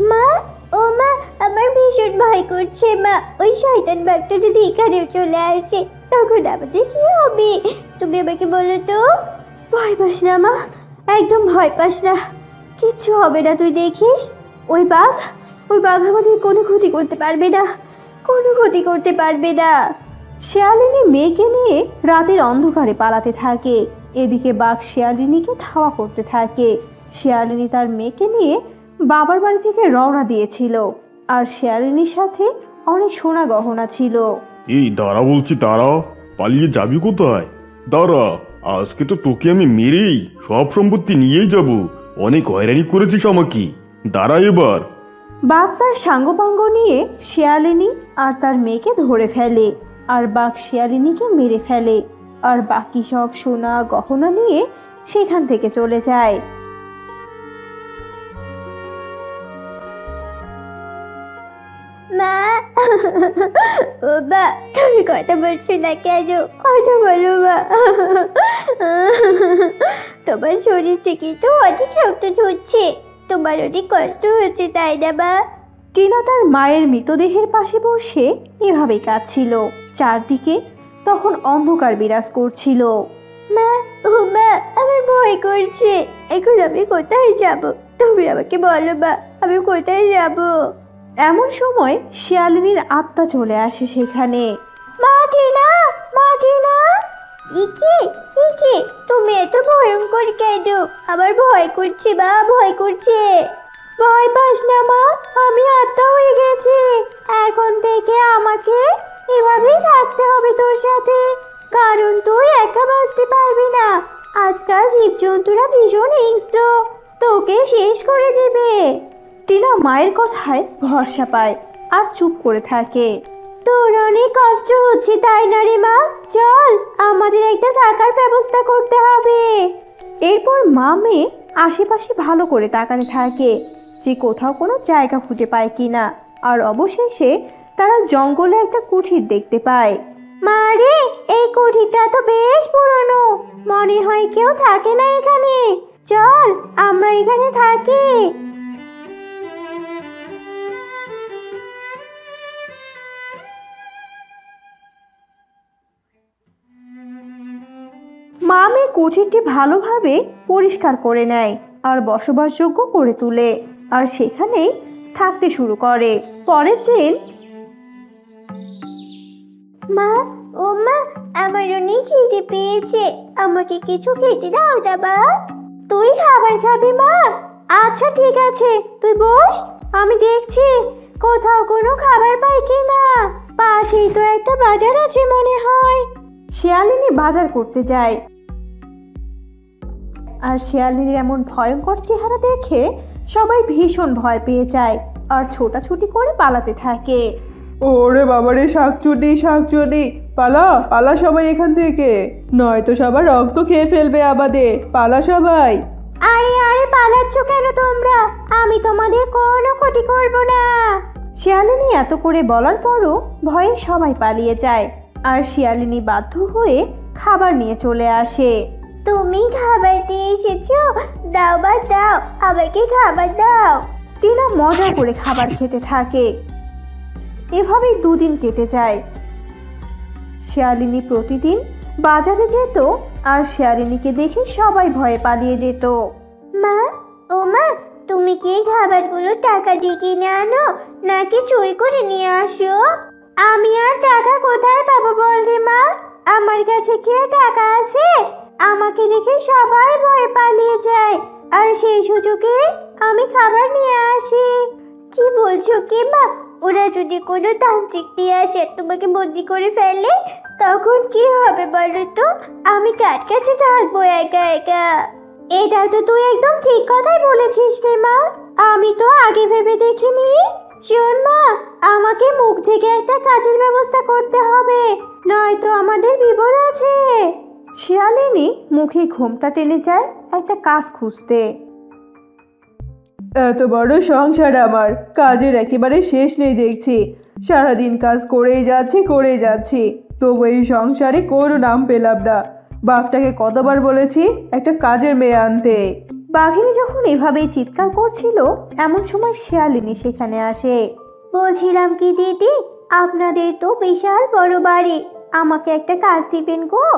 মা, ও মা, আমার ভীষণ ভয় করছে, মা। ওই শয়তান বাঘটা যদি এখানেও চলে আসে, তখন আমাদের কি হবে? তুমি আমাকে বলো তো। ভয় পাস না, মা। একদম ভয় পাস না। কিচ্ছু হবে না, তুই দেখিস? ওই বাঘ ওই বাঘ আমাদের কোনো ক্ষতি করতে পারবে না। কোনো ক্ষতি করতে পারবে না। শিয়ালিনী মেয়েকে নিয়ে রাতের অন্ধকারে পালাতে থাকে। এদিকে বাঘ শিয়ালিনীকে ধাওয়া করতে থাকে। শিয়ালিনী তার মেয়েকে নিয়ে বাবার বাড়ি থেকে রওনা দিয়েছিল। আর শিয়ালিনীর সাথে অনেক সোনা গহনা ছিল। এই দাঁড়া বলছি দাঁড়া পালিয়ে যাবি কোথায়? দাঁড়া আজকে তো তোকে আমি মেরেই সব সম্পত্তি নিয়েই যাব। অনেক হয়রানি করেছিস আমাকে। দাঁড়া এবার। বাঘ তার সাঙ্গপাঙ্গ নিয়ে শিয়ালিনী আর তার মেয়েকে ধরে ফেলে। আর বাঘ শিয়ালিনীকে মেরে ফেলে। আর বাকি সব সোনা গহনা নিয়ে সেখান থেকে চলে যায়। ও বা তুমি কথা বলছো না কেন কথা বলো মা তোমার শরীর থেকে তো অনেক রক্ত ঝরছে তোমার অনেক কষ্ট হচ্ছে তাই না মা টিনা তার মায়ের মৃতদেহের পাশে বসে এভাবেই কাঁদছিল। চারদিকে তখন অন্ধকার বিরাজ করছিল। মা ও মা আমার ভয় করছে। এখন আমি কোথায় যাব? তুমি আমাকে বলো বা আমি কোথায় যাব? এমন সময় শিয়ালিনীর আত্মা চলে আসে সেখানে। মা টিনা মা টিনা ইকে ইকে, তুমি এত ভয়ঙ্কর কেন? আমার ভয় করছে মা ভয় করছে? ভয় পাস না মা, আমি আত্মা হয়ে গেছি। এখন থেকে আমাকে এভাবেই থাকতে হবে তোর সাথে। কারণ তুই একা বাঁচতে পারবি না। আজকাল জীবজন্তুরা ভীষণ হিংস্র। তোকে শেষ করে দেবে। টিনা মায়ের কথায় ভরসা পায় আর চুপ করে থাকে। তোর অনেক কষ্ট হচ্ছে, তাই না রে মা? চল, আমাদের একটা থাকার ব্যবস্থা করতে হবে। এরপর মা মেয়ে আশেপাশে ভালো করে তাকাতে থাকে যে কোথাও কোনো জায়গা খুঁজে পায় কিনা। আর অবশেষে তারা জঙ্গলে একটা কুঠির দেখতে পায়। মা রে, এই কুঠিরটা তো বেশ পুরনো। মনে হয় কেউ থাকে না এখানে। চল, আমরা এখানে থাকি। কুঠিরটি ভালোভাবে পরিষ্কার করে নেয় আর বসবাসযোগ্য করে তোলে আর সেখানেই থাকতে শুরু করে। পরের দিন মা ও মা আমার অনেক খিদে পেয়েছে। আমাকে কিছু খেতে দাও দাবা তুই খাবার খাবি মা? আচ্ছা ঠিক আছে। তুই বস আমি দেখছি কোথাও কোনো খাবার পাই কি না পাশেই তো একটা বাজার আছে মনে হয়। শিয়ালিনী বাজার করতে যায়। আর শিয়ালিনীর এমন ভয়ঙ্কর চেহারা দেখে সবাই ভীষণ ভয় পেয়ে যায় আর ছোটাছুটি করে পালাতে থাকে। ওরে বাবারে শাকচুনি শাকচুনি পালা পালা সবাই এখান থেকে। নয়তো সবার রক্ত খেয়ে ফেলবে আমাদের পালা সবাই। আরে আরে পালাচ্ছ কেন তোমরা? আমি তোমাদের কোনো ক্ষতি করব না। শিয়ালিনী এত করে বলার পরও ভয়ে সবাই পালিয়ে যায় আর শিয়ালিনী বাধ্য হয়ে খাবার নিয়ে চলে আসে। তুমি খাবার দিয়ে এসেছ? দাও বা দাও, আমাকে খাবার দাও। টিনা মজা করে খাবার খেতে থাকে। এভাবেই দুদিন কেটে যায়। শিয়ালিনী প্রতিদিন বাজারে যেত আর শিয়ালিনীকে দেখে সবাই ভয়ে পালিয়ে যেত। মা, ও মা, তুমি কি এই খাবারগুলো টাকা দিয়ে কিনে আনো, নাকি চুরি করে নিয়ে আসো? আমি আর টাকা কোথায় পাবো বল রে মা? আমার কাছে কি টাকা আছে? আমাকে দেখে সবাই ভয়ে পালিয়ে যায়। আর সেই সুযোগে আমি খাবার নিয়ে আসি। কি বলছো কি মা? ওরা যদি কোনো তান্ত্রিক দিয়ে আসে, তোমাকে বন্দি করে ফেলে, তখন কি হবে বলো তো? আমি কার কাছে থাকব একা একা? এটা তো তুই একদম ঠিক কথাই বলেছিস রে মা। আমি তো আগে ভেবে দেখিনি। শোন মা, আমাকে মুখ থেকে একটা কাজের ব্যবস্থা করতে হবে, নয়তো আমাদের বিপদ আছে। শিয়ালিনী মুখে ঘোমটা টেনে যায় একটা কাজ খুঁজতে। এত বড় সংসার আমার কাজের একেবারে শেষ নেই দেখছি। সারাদিন কাজ করেই যাচ্ছি করেই যাচ্ছি। তবু এই সংসারে কোনো নাম পেলাম না। বাঘটাকে কতবার বলেছি একটা কাজের মেয়ে আনতে। বাঘিনী যখন এভাবেই চিৎকার করছিল এমন সময় শিয়ালিনী সেখানে আসে। বলছিলাম কি দিদি আপনাদের তো বিশাল বড় বাড়ি আমাকে একটা কাজ দিবেন গো।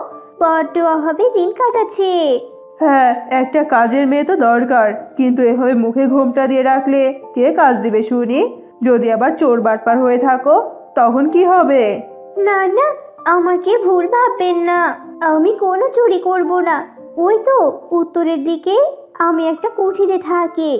বড্ড অভাবে দিন কাটাচ্ছে। হ্যাঁ একটা কাজের মেয়ে তো দরকার। কিন্তু এভাবে মুখে ঘোমটা দিয়ে রাখলে কে কাজ দিবে শুনি? যদি আবার চোর বাটপার হয়ে থাকো তখন কি হবে? না না আমাকে ভুল ভাববেন না। আমি কোনো চুরি করব না। ওই তো উত্তরের দিকে আমি একটা কুঠিরে থাকি।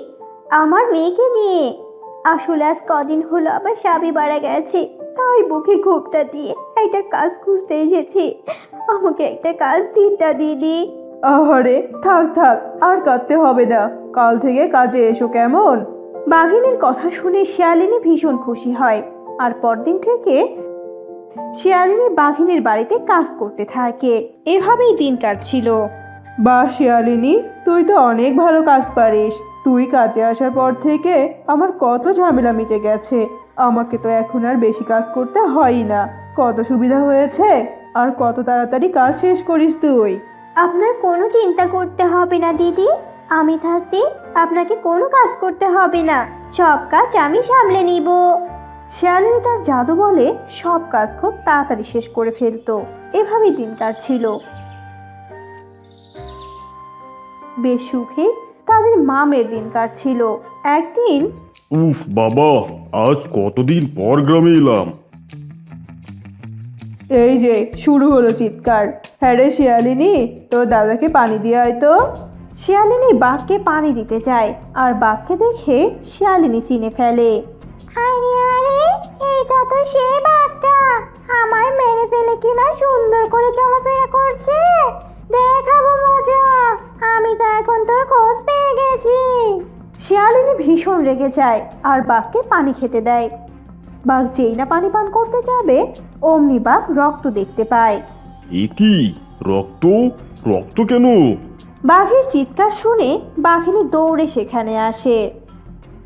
আমার মেয়েকে নিয়ে। আসলে আজ কদিন হলো আমার স্বামী মারা গেছে। তাই বুকে ঘোপটা দিয়ে একটা কাজ খুঁজতে এসেছি। আমাকে একটা কাজ দিন না দিদি। আহারে থাক থাক আর কাঁদতে হবে না। কাল থেকে কাজে এসো কেমন? বাঘিনীর কথা শুনে শিয়ালিনী ভীষণ খুশি হয়। আর পরদিন থেকে শিয়ালিনী বাঘিনীর বাড়িতে কাজ করতে থাকে। এভাবেই দিন কাটছিল। বা শিয়ালিনী তুই তো অনেক ভালো কাজ পারিস। তুই কাজে আসার পর থেকে আমার কত ঝামেলা মিটে গেছে। আমাকে তো এখন আর বেশি কাজ করতে হয় না। কত সুবিধা হয়েছে আর কত তাড়াতাড়ি কাজ শেষ করিস তুই। আপনার কোনো চিন্তা করতে হবে না দিদি। আমি থাকতে আপনাকে কোনো কাজ করতে হবে না। সব কাজ আমি সামলে নিব। শিয়ালিনী তার জাদু বলে সব কাজ খুব তাড়াতাড়ি শেষ করে ফেলতো। এভাবেই দিন কাটছিল বেশ সুখে তাদের মামের দিন কাটছিল। একদিন উফ বাবা আজ কতদিন পর গ্রামে এলাম। এই যে শুরু হলো চিৎকার। হ্যাঁ রে শিয়ালিনী তোর দাদাকে পানি দিয়ে আয় তো। শিয়ালিনী বাঘকে পানি দিতে যায় আর বাঘকে দেখে শিয়ালিনী চিনে ফেলে। আরে আরে এটা তো সেই বাঘটা। আমার মেরে ফেলে কিনা সুন্দর করে চলাফেরা করছে। দেখাবো মজা। আমি তো এখন তোর খোঁজ পেয়ে গেছি। শিয়ালিনী ভীষণ রেগে যায় আর বাঘকে পানি খেতে দেয়। বাঘ যেই না পানি পান করতে যাবে অমনি বাঘ রক্ত দেখতে পায়। এ কি? রক্ত? রক্ত কেন? বাঘের চিৎকার শুনে বাঘিনী দৌড়ে সেখানে আসে।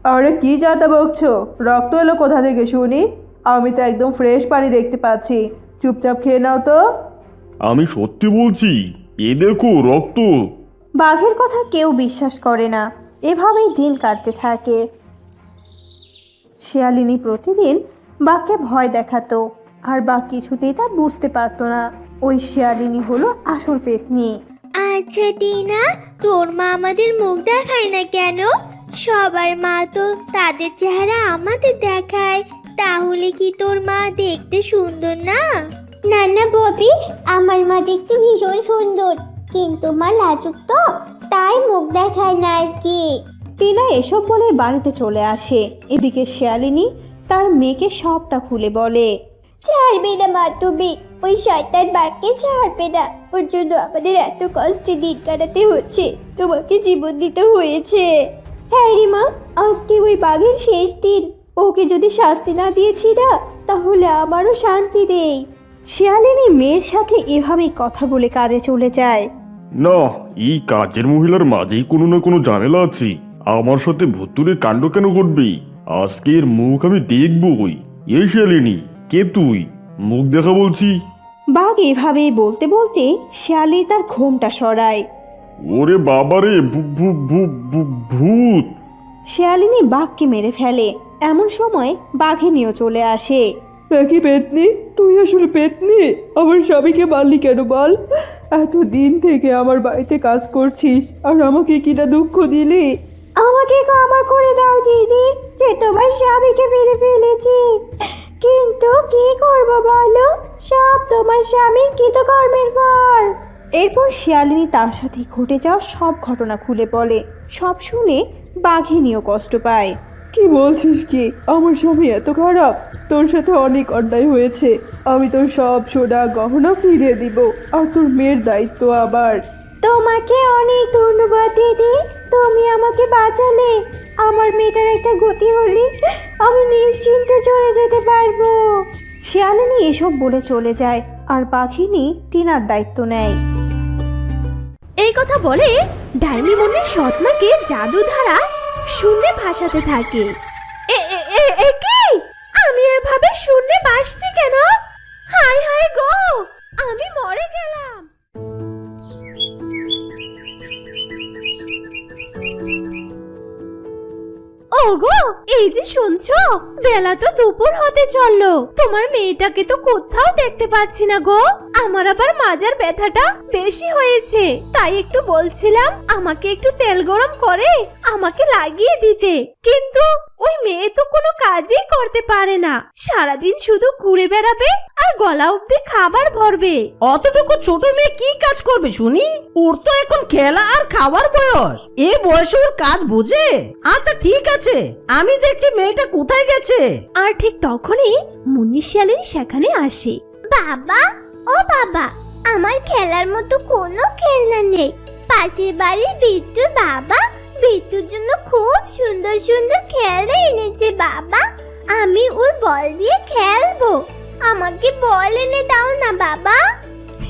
আরে কি যাতা বকছো? রক্ত এলো কোথা থেকে শুনি? আমি তো একদম ফ্রেশ পানি দেখতে পাচ্ছি। চুপচাপ খেয়ে নাও তো। আমি সত্যি বলছি এ দেখো রক্ত। বাঘের কথা কেউ বিশ্বাস করে না। এভাবেই দিন কাটতে থাকে। শিয়ালিনী প্রতিদিন বাঘকে ভয় দেখাতো আর বাঘ কিছুতেই তা বুঝতে পারতো না। ওই শিয়ালিনী হলো আসল পেতনি। আচ্ছা টিনা তোর মা আমাদের মুখ দেখায় না কেন? সবার মা তো তাদের চেহারা আমাদের দেখায়। তাহলে কি তোর মা দেখতে সুন্দর না? না না ববি আমার মা দেখতে ভীষণ সুন্দর। কিন্তু মা লাজুক তো তাই মুখ দেখায় না আর কি। টিনা এসব বলে বাড়িতে চলে আসে। এদিকে শিয়ালিনী তার মেয়েকে সবটা খুলে বলে। ছাড়বে না মা তুমি ওই শয়তান বাঘকে ছাড়বে না। ওর জন্য আমাদের এত কষ্টে দিন কাটাতে হচ্ছে তোমাকে জীবন দিতে হয়েছে। হ্যাঁ রে মা আজকে ওই বাঘের শেষ দিন। ওকে যদি শাস্তি না দিয়েছি না তাহলে আমারও শান্তি দেই শিয়ালিনী মেয়ের সাথে এভাবেই কথা বলে কাজে চলে যায়। না এই কাজের মহিলার মাঝেই কোনো না কোনো ঝামেলা আছে। আমার সাথে ভুতুরের কাণ্ড কেন ঘটবে? আজকে এর মুখ আমি দেখবই। এই শিয়ালিনী কে তুই? মুখ দেখা বলছি। বাঘ এভাবেই বলতে বলতে শিয়ালি তার ঘোমটা সরায়। ওরে বাবারে ভূ- ভূ- ভূ- ভূ- ভূত! শিয়ালিনী বাঘকে মেরে ফেলে। এমন সময় বাঘিনীও চলে আসে। একই পেতনি? তুই আসলে পেতনি? আমার স্বামীকে মারলি কেন, বল? এত দিন থেকে আমার বাড়িতে কাজ করছিস, আর আমাকে কিনা দুঃখ দিলি? আমাকে ক্ষমা করে দাও, দিদি, যে তোমার স্বামীকে মেরে ফেলেছি। কিন্তু কি করব বলো? সব তোমার স্বামীর কৃতকর্মের ফল। এরপর শিয়ালিনী তার সাথে ঘটে যাওয়া সব ঘটনা খুলে বলে। সব শুনে বাঘিনীও কষ্ট পায়। কি বলছিস কি? আমার স্বামী এত খারাপ। তোর সাথে অনেক অন্যায় হয়েছে। আমি তোর সব সোনা গহনা ফিরিয়ে দিব। আর তোর মেয়ের দায়িত্ব আবার। তোমাকে অনেক ধন্যবাদ দিদি। তুমি আমাকে বাঁচালে। আমার মেয়েটার একটা গতি হলে আমি নিশ্চিন্তে চলে যেতে পারব। শিয়ালিনী এসব বলে চলে যায় আর বাঘিনী টিনার দায়িত্ব নেয়। এই কথা বলে ডাইনি মনের সৎমাকে জাদু ধারা শূন্যে ভাসাতে থাকে। কি? আমি এভাবে শূন্যে ভাসছি কেন? হাই হাই গো! আমি মরে গেলাম। ওগো, এই যে শুনছো? বেলা তো দুপুর হতে চলল। তোমার মেয়েটাকে তো কোথাও দেখতে পাচ্ছি না গো। আমার আবার মাজার ব্যথাটা বেশি হয়েছে। তাই একটু বলছিলাম আমাকে একটু তেল গরম করে আমাকে লাগিয়ে দিতে। কিন্তু ওই মেয়ে তো কোনো কাজই করতে পারে না। সারাদিন শুধু ঘুরে বেড়াবে আর গলা অব্দি খাবার ভরবে। অতটুকু ছোট মেয়ে কি কাজ করবে শুনি? ওর তো এখন খেলা আর খাওয়ার বয়স। এ বয়সে ওর কাজ বুঝে? আচ্ছা ঠিক আছে। আমি দেখছি মেয়েটা কোথায় গেছে। আর ঠিক তখনই মুন্নি শিয়ালিনী সেখানে আসে। বাবা ও বাবা, আমার খেলার মতো কোনো খেলনা নেই। পাশের বাড়ির বিট্টুর বাবা বিট্টুর জন্য খুব সুন্দর সুন্দর খেলনা এনেছে বাবা। আমি ওর বল দিয়ে খেলব। আমাকে বল এনে দাও না বাবা।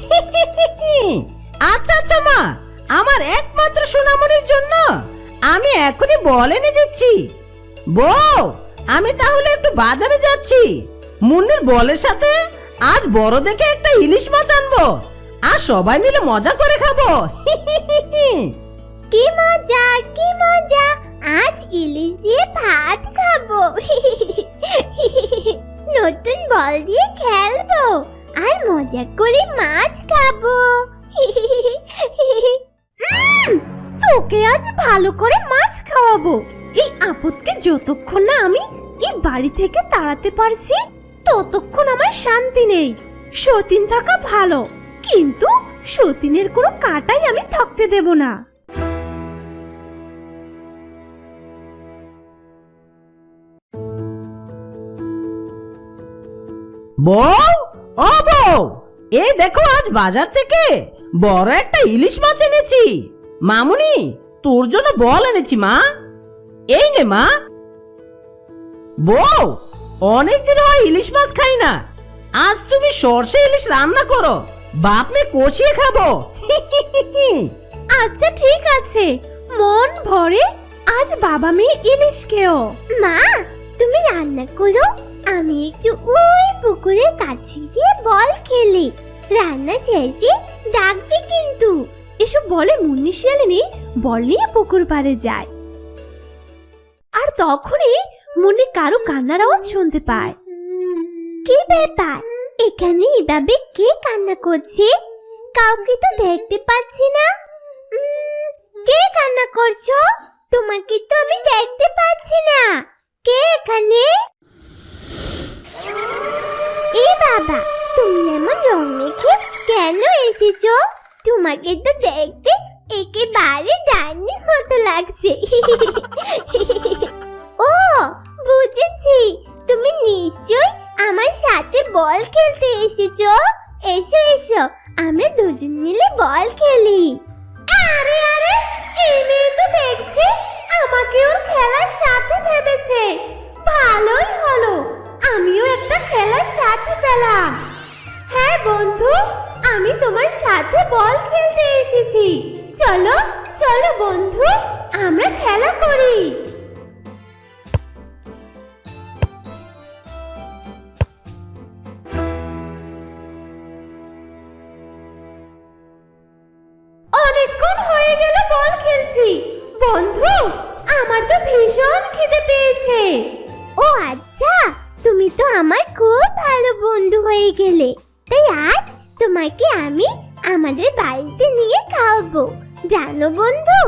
আচ্ছা আচ্ছা মা, আমার একমাত্র সোনামণির জন্য আমি এখনই বল এনে দিচ্ছি। বউ, আমি তাহলে একটু বাজারে যাচ্ছি। মুন্নির বলের সাথে আজ বড় দেখে একটা ইলিশ মাছ আনব। আর সবাই মিলে মজা করে খাব। কি মজা কি মজা। আজ ইলিশ দিয়ে ভাত খাব। নতুন বল দিয়ে খেলব। আর মজা করে মাছ খাব। তোকে আজ ভালো করে মাছ খাওয়াবো। এই আপদকে যতক্ষণ না আমি এই বাড়ি থেকে তাড়াতে পারছি ততক্ষণ আমার শান্তি নেই। সতীন থাকা ভালো, কিন্তু সতীনের কোনো কাটাই আমি থাকতে দেব না। বউ? ও বউ এই দেখো আজ বাজার থেকে বড় একটা ইলিশ মাছ এনেছি। মামুনি, তোর জন্য বল এনেছি মা। এই নে মা। বউ অনেকদিন হয় ইলিশ মাছ খাই না। আজ তুমি সর্ষে ইলিশ রান্না করো বাপ মে কষিয়ে খাব। আচ্ছা ঠিক আছে। মন ভরে আজ বাবা মেয়ে ইলিশ খেও। মা তুমি রান্না করো আমি একটু ওই পুকুরের কাছে গিয়ে বল খেলি। রান্না শেষে ডাকবে কিন্তু। এসব বলে মুন্নি শিয়ালিনী বল নিয়ে পুকুর পাড়ে যায়। আর তখনই মুন্নি কারও কান্নার আওয়াজ শুনতে পায়। কি ব্যাপার? এখানে এভাবে কে কান্না করছে? কাউকে তো দেখতে পাচ্ছি না। কে কান্না করছ? তোমাকে তো আমি দেখতে পাচ্ছি না। কে এখানে? এ বাবা, তুমি এমন রং মেখে কেন এসেছ? তোমাকে তো দেখতে একেবারে ডাইনির মতো লাগছে। ও বুঝেছি। তুমি নিশ্চয় আমার সাথে বল খেলতে এসেছ। এসো এসো। আমরা দুজন মিলে বল খেলি। আরে আরে, এই মেয়ে তো দেখছি। আমাকে ওর খেলার সাথে ভেবেছে। ভালোই হলো। আমিও একটা খেলার সাথে পেলাম। হ্যাঁ বন্ধু, আমি তোমার সাথে বল খেলতে এসেছি। চলো চলো বন্ধু, আমরা খেলা করি। আমার তো ভীষণ খিদে পেয়েছে। ও আচ্ছা তুমি তো আমার খুব ভালো বন্ধু হয়ে গেলে। তাই আজ তোমাকে আমি আমাদের বাড়িতে নিয়ে খাওয়াবো। জানো বন্ধু,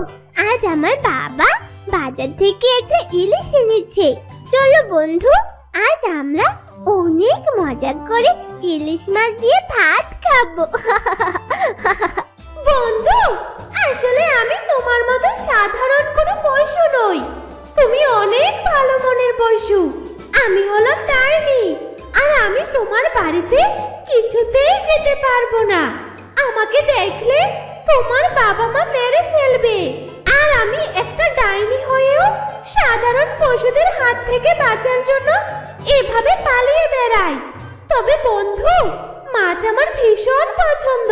আজ আমার বাবা বাজার থেকে একটা ইলিশ এনেছে। চলো বন্ধু, আজ আমরা অনেক মজা করে ইলিশ মাছ দিয়ে ভাত খাব। বন্ধু, আসলে আমি তোমার মতো সাধারণ কোনো পশু নই। তুমি অনেক ভালো মনের পশু। আমি হলাম ডাইনি, আর আমি তোমার বাড়িতে কিছুতেই যেতে পারব না। আমাকে দেখলে তোমার বাবা মা মেরে ফেলবে। আর আমি একটা ডাইনি হয়েও সাধারণ পশুদের হাত থেকে বাঁচার জন্য এভাবে পালিয়ে বেড়াই। তবে বন্ধু, মাছ আমার ভীষণ পছন্দ।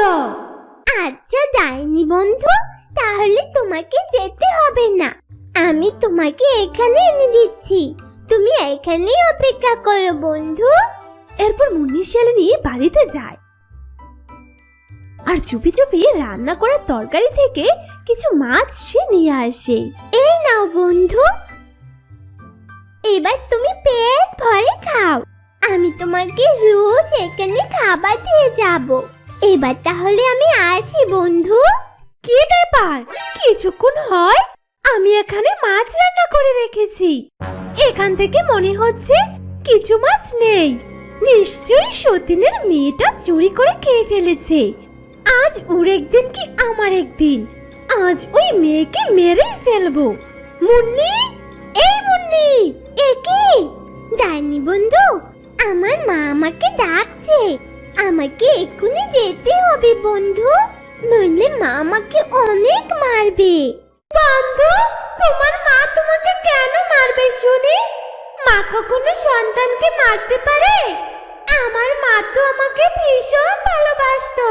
আচ্ছা যাইনি বন্ধু তাহলে তোমাকে যেতে হবে না। আমি তোমাকে এখানে এনে দিচ্ছি। তুমি এখানেই অপেক্ষা করো বন্ধু। এরপর মুন্নি শিয়ালিনী বাড়িতে যায়। আর চুপি চুপি রান্না করা তরকারি থেকে কিছু মাছ সে নিয়ে আসে। এই নাও বন্ধু। এবার তুমি পেট ভরে খাও। আমি তোমাকে রোজ এখানে খাবার দিয়ে যাব। এবার তাহলে আমি আছি বন্ধু। কি ব্যাপার? কিছুক্ষণ হয় আমি এখানে মাছ রান্না করে রেখেছি। এখান থেকে মনে হচ্ছে কিছু মাছ নেই। নিশ্চয়ই সতীনের মেয়েটা চুরি করে খেয়ে ফেলেছে। আজ ওর একদিন কি আমার একদিন? আজ ওই মেয়েকে মেরেই ফেলব। মুন্নি? এই মুন্নি! একে ডাইনি বন্ধু আমার মা আমাকে ডাকছে। আমাকে এক্ষুনি যেতে হবে, বন্ধু। নইলে মা আমাকে অনেক মারবে। বন্ধু, তোমার মা তোমাকে কেন মারবে শুনি? মা কখনো সন্তানকে মারতে পারে? আমার মা তো আমাকে ভীষণ ভালোবাসতো।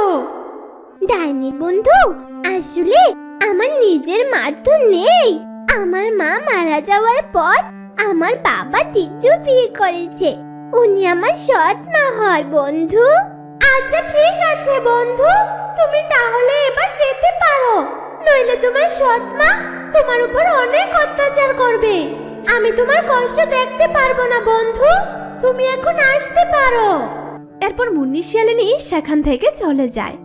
ডাইনি বন্ধু, আসলে আমার নিজের মা তো নেই। আমার মা মারা যাওয়ার পর আমার বাবা তৃতীয় বিয়ে করেছে। উনি আমার সৎ মা হয়, বন্ধু। আচ্ছা ঠিক আছে বন্ধু। তুমি তাহলে এবার যেতে পারো। নইলে তোমার সৎ মা তোমার উপর অনেক অত্যাচার করবে। আমি তোমার কষ্ট দেখতে পারব না বন্ধু। তুমি এখন আসতে পারো। এরপর মুন্নি শিয়ালিনী সেখান থেকে চলে যায়।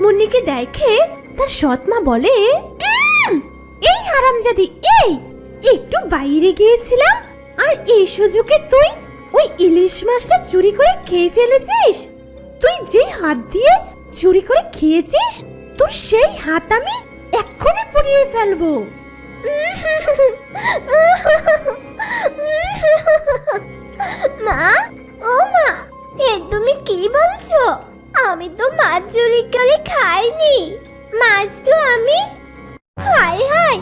মুন্নিকে দেখে তার সৎ মা বলে "উম, এই হারামজাদি এই একটু বাইরে গিয়েছিলাম আর এই সুযোগে তুই ওই ইলিশ মাছটা চুরি করে খেয়ে ফেলেছিস? তুই যে হাত দিয়ে চুরি করে খেয়েছিস, তোর সেই হাত আমি এক্ষুনি পুড়িয়ে ফেলব। মা, ও মা, এ তুমি কি বলছো? আমি তো মাছ চুরি করে খাইনি। মাছ তো আমি। হাই হাই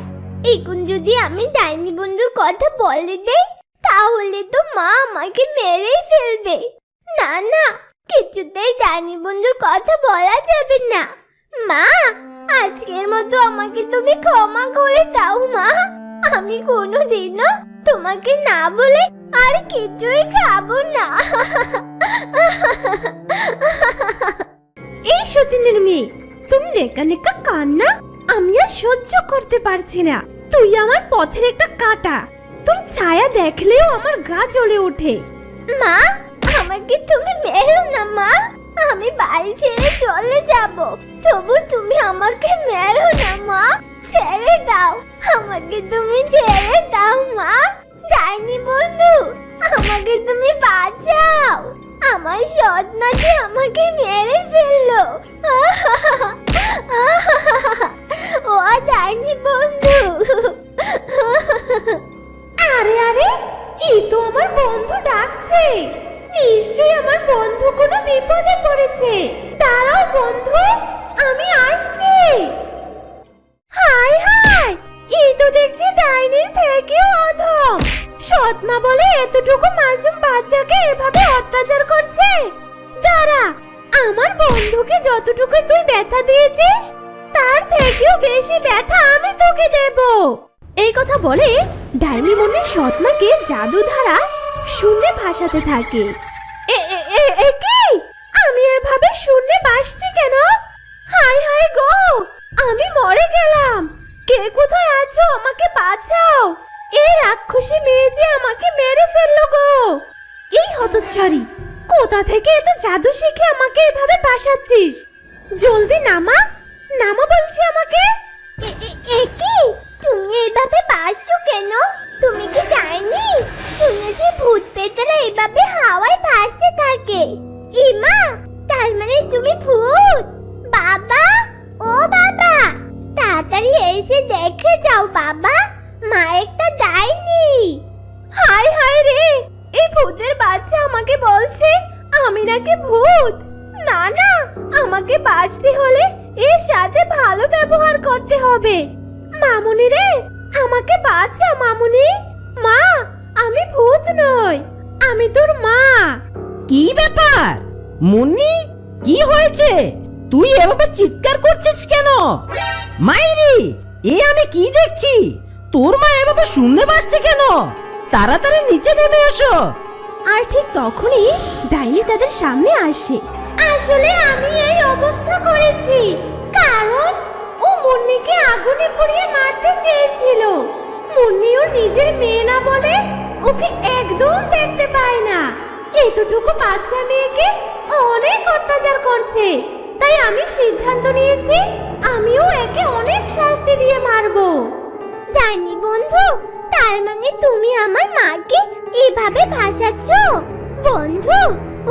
এখন যদি আমি ডাইনি বন্ধুর কথা বলে দেই তাহলে তো মা আমাকে মেরেই ফেলবে। না না, কিছুতেই ডাইনি বন্ধুর কথা বলা যাবে না। মা, আজকের মতো আমাকে তুমি ক্ষমা করে দাও মা। আমি কোনোদিনও তোমাকে না বলে আর কিছুই খাব না। এই সতীনের মেয়ে, তুমি নেকা নেকা কান্না? আমি আর সহ্য করতে পারছি না। তুই আমার পথের একটা কাটা। তোর ছায়া দেখলেও আমার গা জ্বলে ওঠে। মা, আমাকে তুমি মেরো না, মা। আমি বাড়ি ছেড়ে চলে যাব। তবু তুমি আমাকে মেরো না, মা। ছেড়ে দাও। আমাকে তুমি ছেড়ে দাও, মা। ডাইনি বন্ধু, আমাকে তুমি বাঁচাও। আমার সৎ মাকে আমাকে মেরে ফেলল। ও ডাইনি বন্ধু। এই তো আমার বন্ধু ডাকছে। নিশ্চয়ই আমার বন্ধু কোনো বিপদে পড়েছে। দাঁড়াও বন্ধু, আমি আসছি। হাই হাই, এই তো দেখছি ডাইনির থেকেও অধম। সৎমা বলে এতটুকু মাসুম বাচ্চাকে এভাবে অত্যাচার করছে? দাঁড়া, আমার বন্ধুকে যতটুকু তুই ব্যথা দিয়েছিস, তার থেকেও বেশি ব্যথা আমি তোকে দেব। এই কথা বলে ডাইনি মনের সৎমাকে জাদু ধারা শূন্যে ভাসাতে থাকে। এ কি? আমি এভাবে শূন্যে ভাসছি কেন? হাই হাই গো! আমি মরে গেলাম। কে কোথায় আছো? আমাকে বাঁচাও। এই রাক্ষসী মেয়ে যে আমাকে মেরে ফেলল গো। এই হতচ্ছাড়ি, কোথা থেকে এত জাদু শিখে আমাকে এভাবে ভাসাচ্ছিস? জলদি নামা। নামা বলছি আমাকে। এ কি? তুমি এইভাবে বাসছো কেন? তুমি কি জানি? শুনেছি ভূত পেতরা এইভাবে হাওয়ায় ভাসতে থাকে। ইমা, তার মানে তুমি ভূত? বাবা, ও বাবা, তাড়াতাড়ি এসে দেখে যাও বাবা, মা একটা ডাইনি। হাই হাই রে, এই ভূতের বাচ্চা আমাকে বলছে, আমি নাকি ভূত? না না, আমাকে বাঁচতে হলে এর সাথে ভালো ব্যবহার করতে হবে। মামুনি রে আমাকে বাঁচা মামুনি। মা আমি ভূত নই আমি তোর মা। কি ব্যাপার? মুন্নি কি হয়েছে? তুই এভাবে চিৎকার করছিস কেন? মাইরি এ আমি কি দেখছি? তোর মা এভাবে শুনতে পাচ্ছে কেন? তাড়াতাড়ি নিচে নেমে এসো। আর ঠিক তখনই ডাইনি তাদের সামনে আসে। আসলে আমি এই অবস্থা করেছি কারণ মুন্নিকে আগুনে পুড়িয়ে মারতে চেয়েছিল। মুন্নি ওর নিজের মেয়ে না বলে ওকে একদম দেখতে পায় না। এতটুকু বাচ্চা মেয়েকে অনেক অত্যাচার করছে। তাই আমি সিদ্ধান্ত নিয়েছি, আমিও একে অনেক শাস্তি দিয়ে মারবো। জানি বন্ধু, তার মানে তুমি আমার মাকে এভাবে ভাসাচ্ছ? বন্ধু,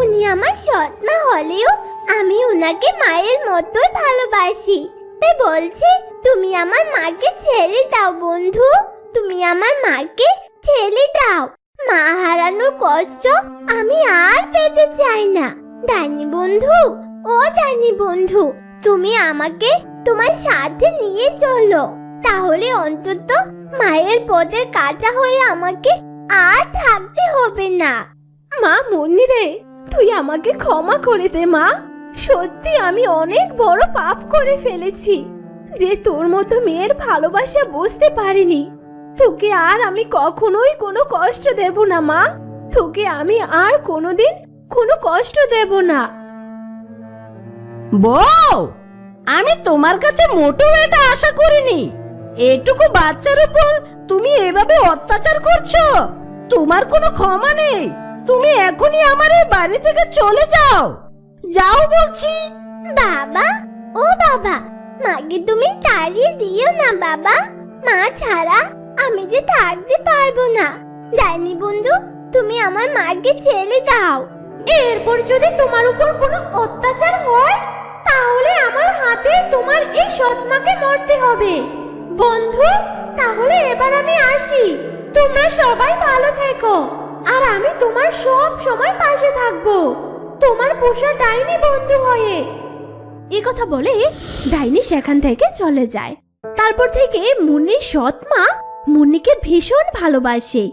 উনি আমার সৎ মা হলেও আমি উনাকে মায়ের মতোই ভালোবাসি। তাই বলছি, তুমি আমার মাকে ছেড়ে দাও বন্ধু। তুমি আমার মাকে ছেড়ে দাও। মা হারানোর কষ্ট আমি আর পেতে চাই না। ডাইনি বন্ধু, ও ডাইনি বন্ধু, তুমি আমাকে তোমার সাথে নিয়ে চলো। তাহলে অন্তত মায়ের পদের কাটা হয়ে আমাকে আর থাকতে হবে না। মা মুন্নি রে তুই আমাকে ক্ষমা করে দে মা। সত্যি আমি অনেক বড় পাপ করে ফেলেছি, যে তোর মতো মেয়ের ভালোবাসা বুঝতে পারিনি। তোকে আর আমি কখনোই কোনো কষ্ট দেব না, মা। তোকে আমি আর কোনোদিন কোনো কষ্ট দেব না। বউ, আমি তোমার কাছে মোটেও এটা আশা করিনি। এটুকু বাচ্চার উপর তুমি এভাবে অত্যাচার করছ, তোমার কোনো ক্ষমা নেই। তুমি এখনই আমার এই বাড়ি থেকে চলে যাও। যাও বলছি। বাবা ও বাবা মাকে তুমি তাড়িয়ে দিও না বাবা। মা ছাড়া আমি যে থাকতে পারব না। ডাইনি বন্ধু তুমি আমার মাকে ছেড়ে দাও। এরপর যদি তোমার উপর কোনো অত্যাচার হয় তাহলে আমার হাতে তোমার এই সৎমাকে মরতে হবে। বন্ধু তাহলে এবার আমি আসি। তোমরা সবাই ভালো থেকো। আর আমি তোমার সব সময় পাশে থাকব। তোমার পোষা ডাইনি বন্ধু হয়ে। এ কথা বলে ডাইনি সেখান থেকে চলে যায়। তারপর থেকে মুন্নির সৎ মা মুন্নিকে ভীষণ ভালোবাসে।